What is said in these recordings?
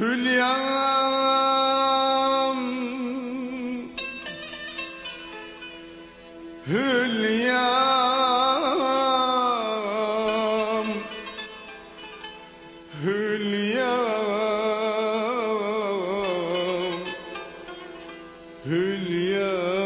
Hülyam. Hülyam. Hülyam. Hülyam.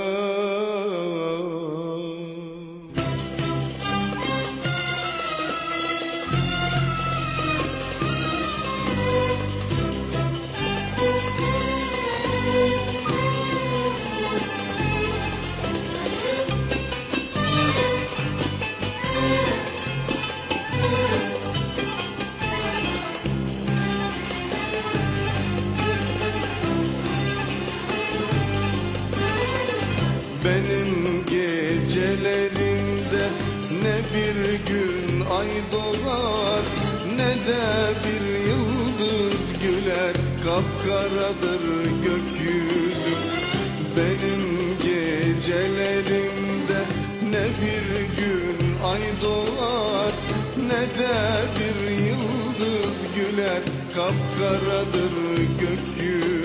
Benim gecelerimde ne bir gün ay doğar Ne de bir yıldız güler. Kapkaradır gökyüzü. Benim gecelerimde ne bir gün ay doğar Ne de bir yıldız güler. Kapkaradır gökyüzü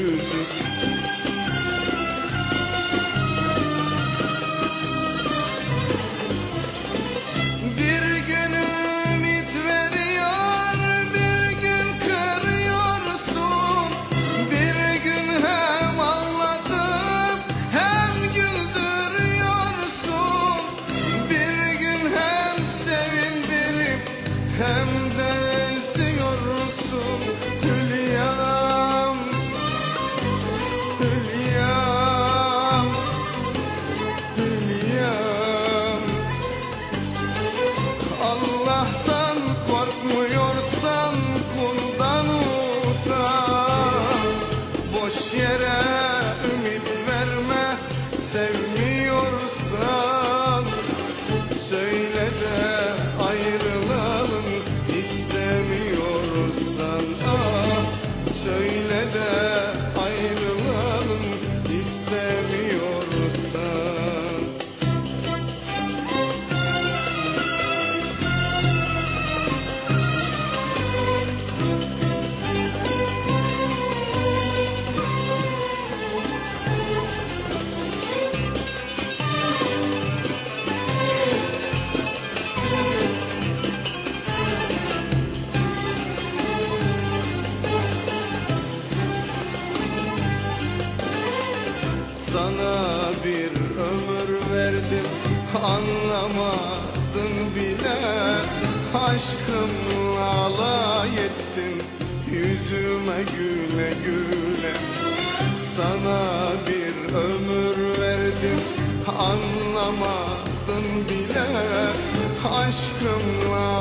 and verdim anlamadın bile. Aşkımla alay ettin yüzüme güle güle. Sana bir ömür verdim anlamadın bile. Aşkımla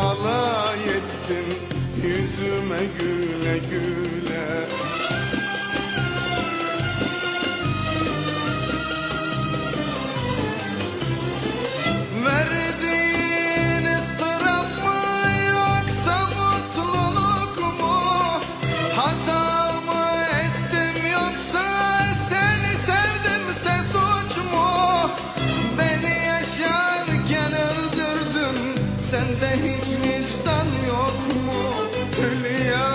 Leon.